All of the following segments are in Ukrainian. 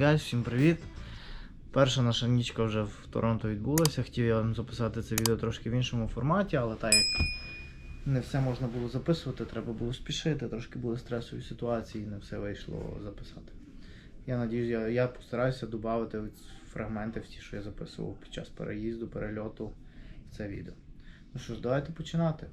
Гайс, всім привіт! Перша наша нічка вже в Торонто відбулася. Хотів я вам записати це відео трошки в іншому форматі, але так як не все можна було записувати, треба було спішити, трошки були стресові ситуації, не все вийшло записати. Я надіюсь, я, я постараюся додати фрагменти в ті, що я записував під час переїзду, перельоту в це відео. Ну що ж, давайте починати.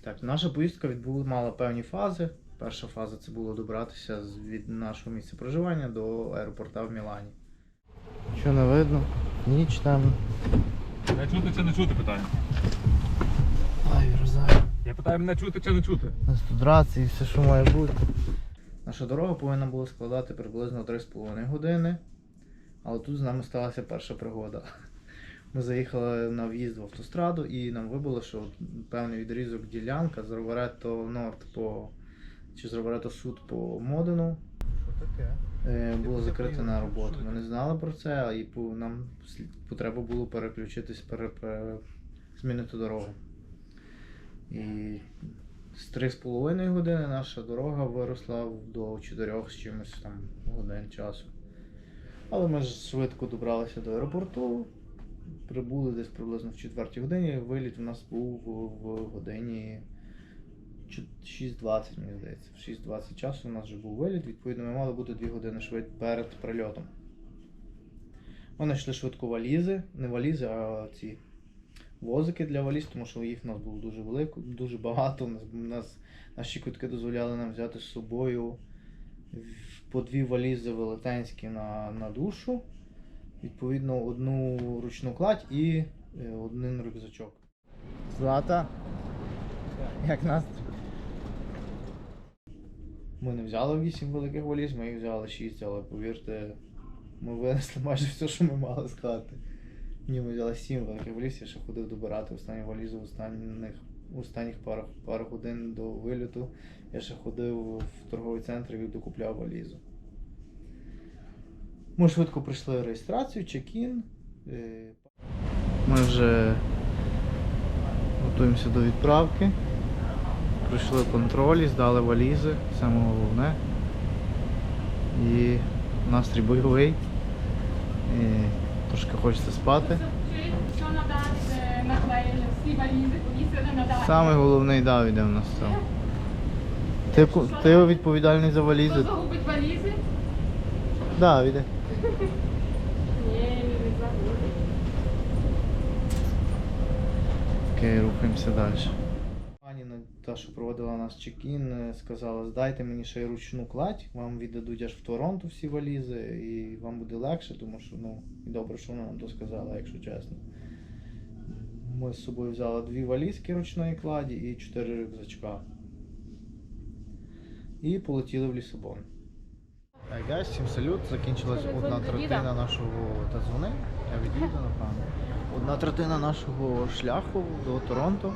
Так, наша поїздка відбула мала певні фази. Перша фаза це було добратися від нашого місця проживання до аеропорта в Мілані. Що не видно? Ніч там. Не чути чи не чути питання? Ай, розаю. Я питаю, мене чути чи не чути? У нас тут рації, все, що має бути. Наша дорога повинна була складати приблизно 3,5 години. Але тут з нами сталася перша пригода. Ми заїхали на в'їзд в автостраду і нам вибило, що певний відрізок ділянка з Роваретто Норд по чи з Суд по Модену е, було закрите на роботу. Ми не знали про це, і по- нам потреба було переключитись, пере, пере, змінити дорогу. І з 3,5 години наша дорога виросла до 4 з чимось там годин часу. Але ми ж швидко добралися до аеропорту, прибули десь приблизно в 4 годині. Виліт у нас був в годині 6.20, мені здається. В 6.20 часу у нас вже був виліт, відповідно, ми мали бути 2 години швид перед прильотом. Ми знайшли швидко валізи, не валізи, а ці возики для валіз, тому що їх у нас було дуже велико, дуже багато. У нас, у нас наші кутки дозволяли нам взяти з собою по дві валізи велетенські на, на душу, відповідно, одну ручну кладь і е, один рюкзачок. Злата, як настрій? Ми не взяли вісім великих валіз, ми їх взяли шість, але повірте, ми винесли майже все, що ми мали хати. Ні, ми взяли сім великих валіз, я ще ходив добирати останню валізу в останніх, останніх пару, пару годин до виліту. Я ще ходив в торговий центр і докупляв валізу. Ми швидко пройшли реєстрацію, чек-ін. Е, Ми вже готуємося до відправки. Пройшли контролі, здали валізи, саме головне. І настрій бойовий. І трошки хочеться спати. Саме головний дав іде в нас там. Ти, ти відповідальний за валізи? Cosa купить валізи? Да. Ні, не забуду. Окей, рухаємося далі. Та, що проводила нас чек-ін, е, сказала, здайте мені ще й ручну кладь, вам віддадуть аж в Торонто всі валізи, і вам буде легше, тому що ну, і добре, що вона нам то сказала, якщо чесно. Ми з собою взяли дві валізки ручної кладі і чотири рюкзачка. І полетіли в Лісабон. Гайс, всім салют. Закінчилась одна третина нашого та дзвони. Я відійду, напевно. Одна третина нашого шляху до Торонто.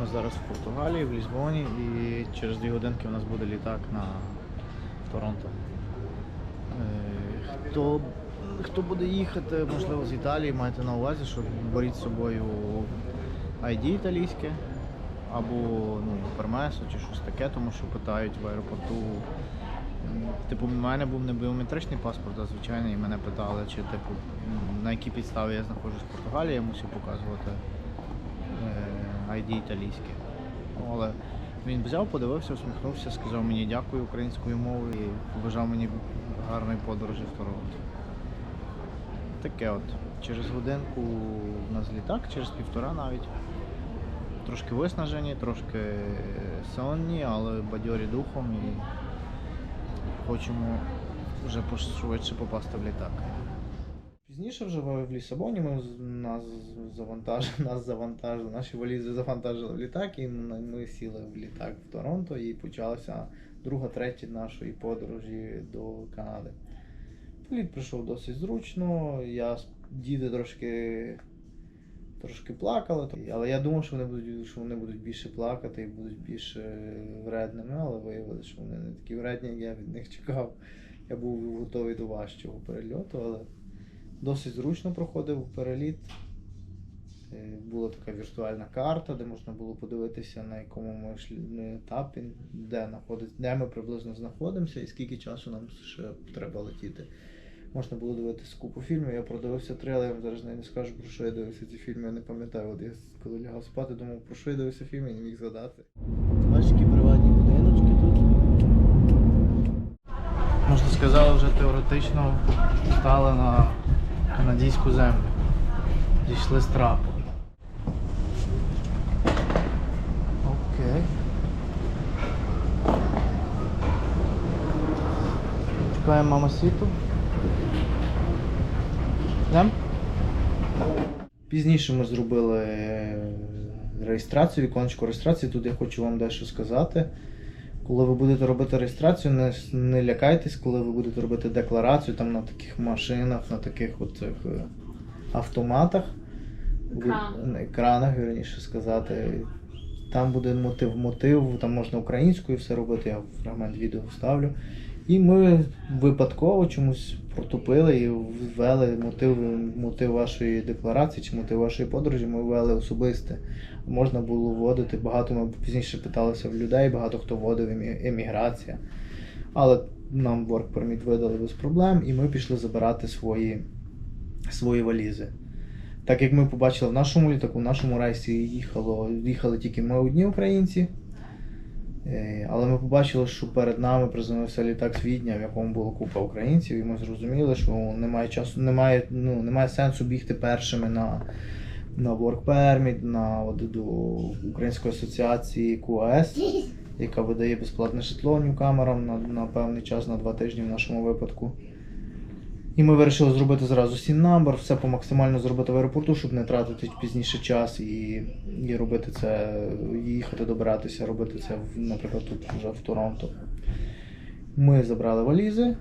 Ми зараз в Португалії, в Лізбоні, і через дві годинки у нас буде літак на Торонто. Е, Хто, хто буде їхати, можливо, з Італії, майте на увазі, що беріть з собою ID італійське або ну, пермесо чи щось таке, тому що питають в аеропорту. Типу, у мене був не біометричний паспорт, а звичайний, і мене питали, чи типу, на якій підставі я знаходжусь в Португалії, я мусив показувати ID італійське. Ну, але він взяв, подивився, усміхнувся, сказав мені дякую українською мовою і побажав мені гарної подорожі в Торонто. Таке от. Через годинку у нас літак, через півтора навіть. Трошки виснажені, трошки сонні, але бадьорі духом і хочемо вже пошвидше попасти в літак. Пізніше вже в Лісабоні ми нас завантажили, нас завантажили, наші валізи завантажили в літак, і ми сіли в літак в Торонто і почалася друга, третя нашої подорожі до Канади. Політ пройшов досить зручно. Я діти трошки, трошки плакали, але я думав, що вони будуть, що вони будуть більше плакати і будуть більше вредними, але виявилося, що вони не такі вредні, як я від них чекав. Я був готовий до важчого перельоту, але досить зручно проходив переліт. Е, Була така віртуальна карта, де можна було подивитися, на якому ми етапі, де, де ми приблизно знаходимося і скільки часу нам ще треба летіти. Можна було дивитися купу фільмів. Я продивився вам зараз не скажу, про що я дивився ці фільми, я не пам'ятаю. От я коли лягав спати, думав, про що я дивився фільм, і не міг згадати. Бачиш, які приватні будиночки тут. Можна сказати, вже теоретично стали на канадську землю. Зійшли з трапу. Окей. Чекаємо мама світу. Йдем? Пізніше ми зробили е, реєстрацію, віконечко реєстрації. Тут я хочу вам дещо сказати. Коли ви будете робити реєстрацію, не, не лякайтесь, коли ви будете робити декларацію там на таких машинах, на таких оцих цих е, автоматах. На екранах, вірніше сказати. Там буде мотив, мотив, там можна українською все робити, я фрагмент відео вставлю. І ми випадково чомусь протупили і ввели мотив, мотив вашої декларації чи мотив вашої подорожі, ми ввели особисте. Можна було вводити, багато ми пізніше питалися в людей, багато хто вводив еміграція. Але нам work permit видали без проблем, і ми пішли забирати свої, свої валізи. Так як ми побачили в нашому літаку, в нашому рейсі їхало, їхали тільки ми одні українці. Е, Але ми побачили, що перед нами приземлився літак з Відня, в якому було купа українців, і ми зрозуміли, що немає часу, немає, ну, немає сенсу бігти першими на, на Work Permit, на от, до Української асоціації КУАС, яка видає безплатне житло ньюкамерам на, на певний час, на два тижні в нашому випадку. І ми вирішили зробити зразу сін number, все по максимально зробити в аеропорту, щоб не тратити пізніше час і, і робити це, їхати добиратися, робити це, наприклад, тут вже в Торонто. Ми забрали валізи.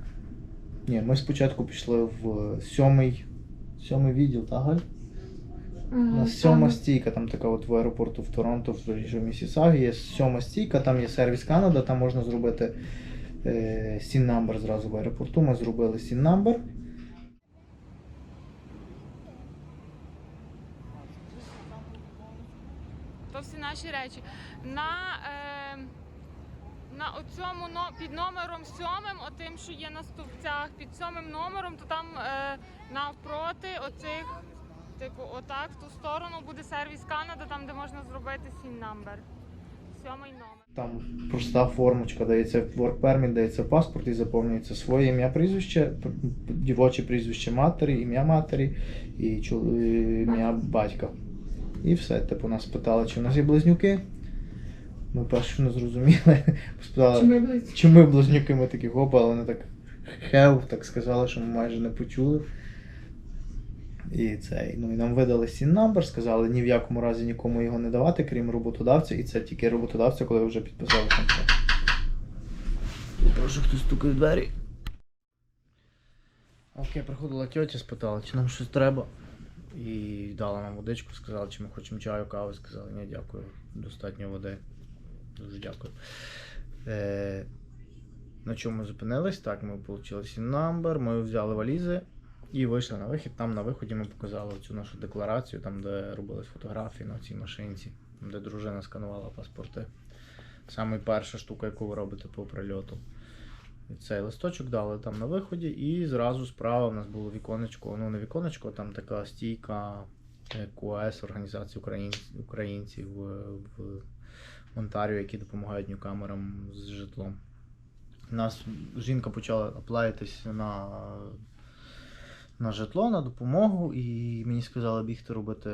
Ні, ми спочатку пішли в сьомий, сьомий відділ, так, Галь? У нас сьома стійка, там така от в аеропорту в Торонто, в Місісагі, є сьома стійка, там є сервіс Канада, там можна зробити е, сін number зразу в аеропорту. Ми зробили сін number. То всі наші речі. На, е, на оцьому під номером сьомим, отим, що є на стовпцях, під сьомим номером, то там е, навпроти оцих, типу, отак, в ту сторону буде сервіс Канада, там де можна зробити сін number. Сьомий номер. Там проста формочка, дається work permit, дається паспорт і заповнюється своє ім'я прізвище, дівоче прізвище матері, ім'я матері і і ім'я батька. І все. Типу нас питали, чи в нас є близнюки. Ми перше не зрозуміли. Спитали, ми близько? чи ми близнюки, ми такі хопа, але вони так хев, так сказали, що ми майже не почули. І цей, ну і нам видали сін number, сказали ні в якому разі нікому його не давати, крім роботодавця, і це тільки роботодавця, коли вже підписали контракт. Прошу, хтось стукає в двері. Окей, приходила тьотя, спитала, чи нам щось треба. І дала нам водичку, сказала, чи ми хочемо чаю, кави. Сказали, ні, дякую, достатньо води. Дуже дякую. Е, на чому ми зупинились? Так, ми отримали сім number, ми взяли валізи і вийшли на вихід. Там на виході ми показали цю нашу декларацію, там, де робились фотографії на цій машинці, там, де дружина сканувала паспорти. Саме перша штука, яку ви робите по прильоту. Цей листочок дали там на виході, і зразу справа в нас було віконечко, ну не віконечко, а там така стійка е, КУАС, Організації українців, в, в Онтаріо, які допомагають ньюкамерам з житлом. Нас жінка почала аплаїтись на, на житло, на допомогу, і мені сказали бігти робити,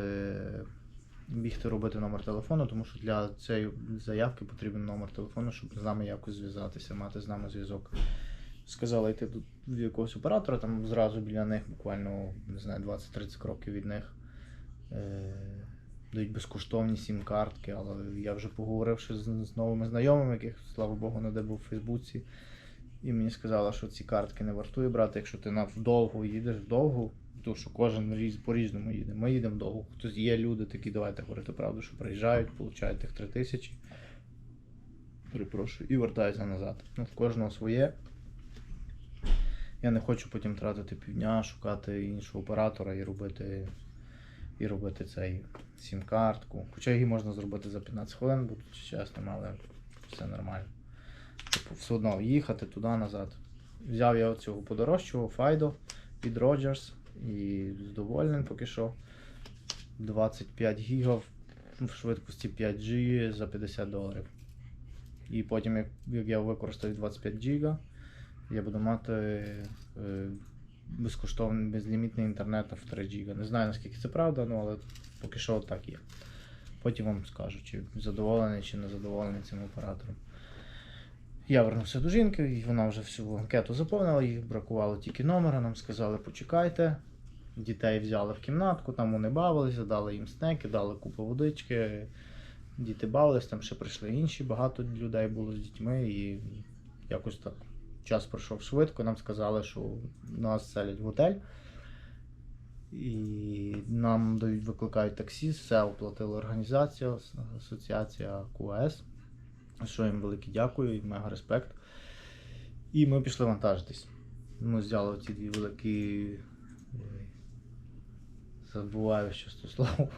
бігти робити номер телефону, тому що для цієї заявки потрібен номер телефону, щоб з нами якось зв'язатися, мати з нами зв'язок. Сказали йти до до якогось оператора, там зразу біля них, буквально не знаю, 20-30 кроків від них. Е, дають безкоштовні сім-картки, але я вже поговоривши з, з новими знайомими, яких, слава Богу, не де був у Фейсбуці. І мені сказали, що ці картки не вартує брати, якщо ти вдовго їдеш вдовго, то що кожен різ по-різному їде. Ми їдемо вдовго. Хтось є люди такі, давайте говорити правду, що приїжджають, получають тих три тисячі. Перепрошую, і вертаються назад. Ну, в кожного своє. Я не хочу потім тратити півдня, шукати іншого оператора і робити і робити цей сім-картку. Хоча її можна зробити за 15 хвилин, будучи чесним, але все нормально. Типу, все одно їхати туди назад. Взяв я цього подорожчого Файдо від Rogers і задоволений поки що. 25 гігав в швидкості 5G за 50 доларів. І потім, як, як я використаю 25 гіга, я буду мати е, безкоштовний безлімітний інтернет в 3 гіга. Не знаю наскільки це правда, ну, але поки що так є. Потім вам скажу, чи задоволений, чи не задоволений цим оператором. Я вернувся до жінки, і вона вже всю анкету заповнила, їй бракувало тільки номера. Нам сказали, почекайте. Дітей взяли в кімнатку, там вони бавилися, дали їм снеки, дали купу водички. Діти бавились, там ще прийшли інші, багато людей було з дітьми, і якось так час пройшов швидко. Нам сказали, що нас селять в готель. І нам дають, викликають таксі, все оплатила організація, асоціація КУАС. Що їм велике дякую і мега респект. І ми пішли вантажитись. Ми взяли ці дві великі. Е, Забуваю, що це слово.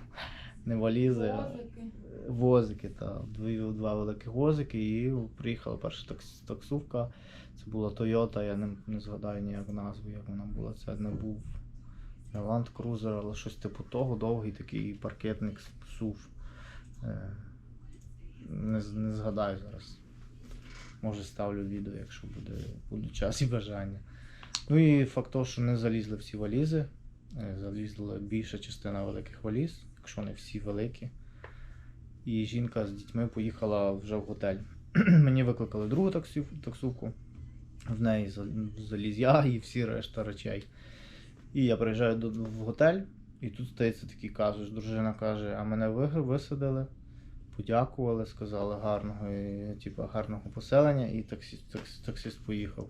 Не валізи, а возики, та дві, два великі возики, і приїхала перша такс, таксувка. Це була Toyota, я не, не згадаю ніяк назву, як вона була. Це не був Land Cruiser, але щось типу того, довгий такий паркетник SUV. Е, Не, не згадаю зараз. Може ставлю відео, якщо буде, буде час і бажання. Ну і факт того, що не залізли всі валізи. Е, Залізла більша частина великих валіз, якщо не всі великі. І жінка з дітьми поїхала вже в готель. Мені викликали другу таксів, таксувку. В неї за- заліз я і всі решта речей. І я приїжджаю в готель, і тут стається такий казус. Дружина каже: а мене ви- висадили, подякували, сказали гарного, типу, гарного поселення, і таксіст, такс- таксист поїхав.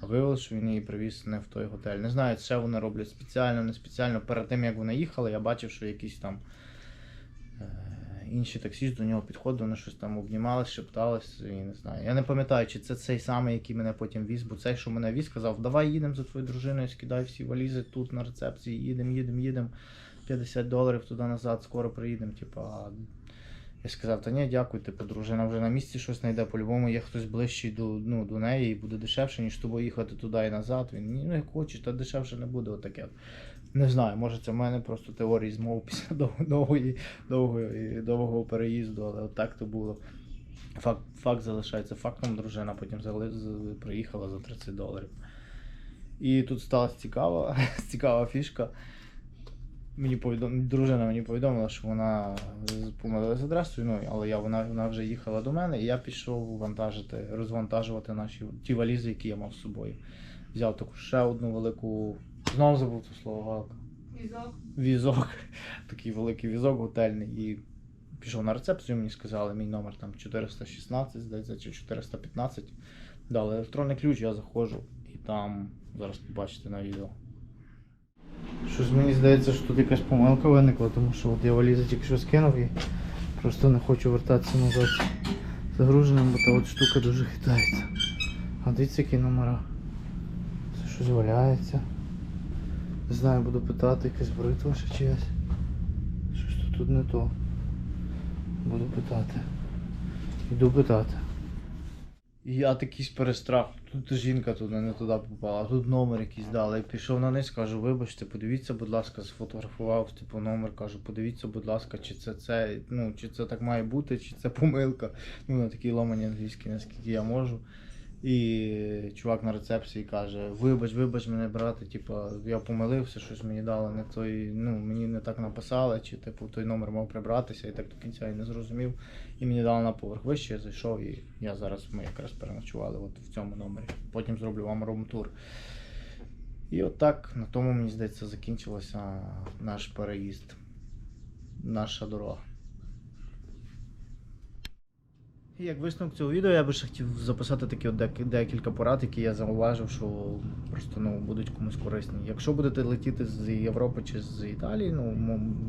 А виявилося, що він її привіз не в той готель. Не знаю, що вони роблять спеціально, не спеціально. Перед тим як вони їхали, я бачив, що якісь там е, інші таксісти до нього підходили, вони щось там обнімались, шептались, і не знаю. Я не пам'ятаю, чи це цей самий, який мене потім віз, бо цей, що мене віз, сказав, давай їдемо за твоєю дружиною, скидай всі валізи тут на рецепції, їдемо, їдемо, їдемо. 50 доларів туди назад, скоро приїдемо. Типу, я сказав, та ні, дякую, типу, дружина вже на місці щось знайде. По-любому є хтось ближчий до, ну, до неї і буде дешевше, ніж тобою їхати туди і назад. Він ні, ну як хочеш, та дешевше не буде отаке. Не знаю, може це в мене просто теорії змов після довгої, довгої, довгого переїзду, але отак то було. Факт, факт залишається фактом, дружина потім приїхала за 30 доларів. І тут сталася цікава, цікава фішка. Мені повідом... Дружина мені повідомила, що вона з- адресою, ну, але я, вона, вона вже їхала до мене, і я пішов вантажити, розвантажувати наші ті валізи, які я мав з собою. Взяв таку ще одну велику. Знову забув це слово галка. Візок. Візок. Такий великий візок готельний. І пішов на рецепцію, мені сказали, мій номер там 416, здається, чи 415. Дали електронний ключ, я заходжу і там зараз побачите на відео. Щось мені здається, що тут якась помилка виникла, тому що от я валізи тільки що скинув і просто не хочу вертатися назад загруженим, бо та от штука дуже хитається. А дивіться, які номера. Це щось валяється. Не знаю, буду питати, якась бритва ще чиясь. Щось тут, не то. Буду питати. Іду питати. Я такий перестрах. Тут жінка туди не туди попала, тут номер якийсь дали. Пішов на низ, кажу, вибачте, подивіться, будь ласка, сфотографував, типу, номер, кажу, подивіться, будь ласка, чи це це, ну, чи це так має бути, чи це помилка. Ну, на такій ломані англійській, наскільки я можу. І чувак на рецепції каже: Вибач, вибач мене, брате, типу, я помилився, щось мені дали не той, ну мені не так написали, чи типу той номер мав прибратися, і так до кінця я не зрозумів. І мені дали на поверх вище, я зайшов, і я зараз ми якраз переночували от в цьому номері. Потім зроблю вам рум-тур. І от так, на тому, мені здається, закінчився наш переїзд, наша дорога. І як висновок цього відео, я би ще хотів записати такі от дек- декілька порад, які я зауважив, що просто ну, будуть комусь корисні. Якщо будете летіти з Європи чи з Італії, ну в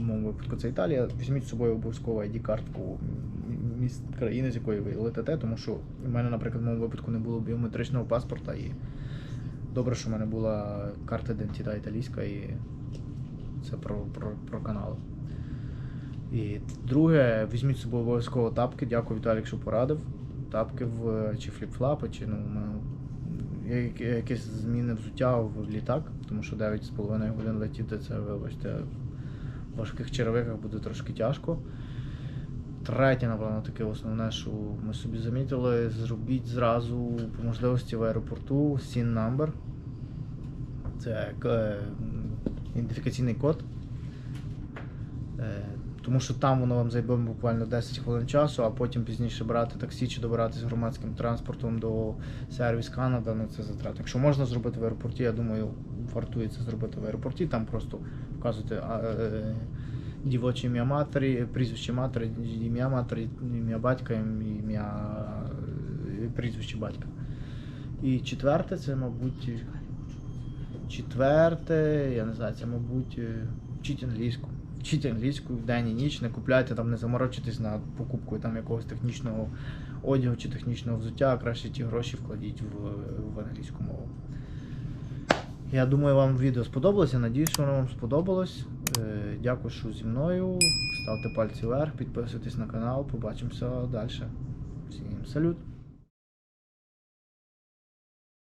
моєму випадку це Італія, візьміть з собою обов'язково ID-картку міст країни, з якої ви летите, тому що в мене, наприклад, в моєму випадку не було біометричного паспорта, і добре, що в мене була карта ідентита італійська, і це про, про, про канал. І друге, візьміть з собою обов'язково тапки. Дякую, Віталік, що порадив. Тапки в чи фліп-флапи, чи ну, якісь зміни взуття в літак, тому що 9,5 годин летіти, це, вибачте, в важких черевиках буде трошки тяжко. Третє, напевно, таке основне, що ми собі замітили, зробіть зразу по можливості в аеропорту SIN number. Це е, ідентифікаційний код. Е, Тому що там воно вам займе буквально 10 хвилин часу, а потім пізніше брати таксі чи добиратись громадським транспортом до сервіс Канада, ну це затрати. Якщо можна зробити в аеропорті, я думаю, вартує це зробити в аеропорті. Там просто вказуєте а, е, дівоче ім'я матері, прізвище матері, ім'я матері, ім'я батька, ім'я е, прізвище батька. І четверте, це, мабуть, четверте, я не знаю, це, мабуть, е, вчіть англійську. Вчіть англійську вдень і ніч, не купляйте там, не заморочитесь на покупку там якогось технічного одягу чи технічного взуття, а краще ті гроші вкладіть в, в англійську мову. Я думаю, вам відео сподобалося. Надіюсь, що воно вам сподобалось. Е, Дякую, що зі мною. Ставте пальці вверх, підписуйтесь на канал, побачимося далі. Всім салют!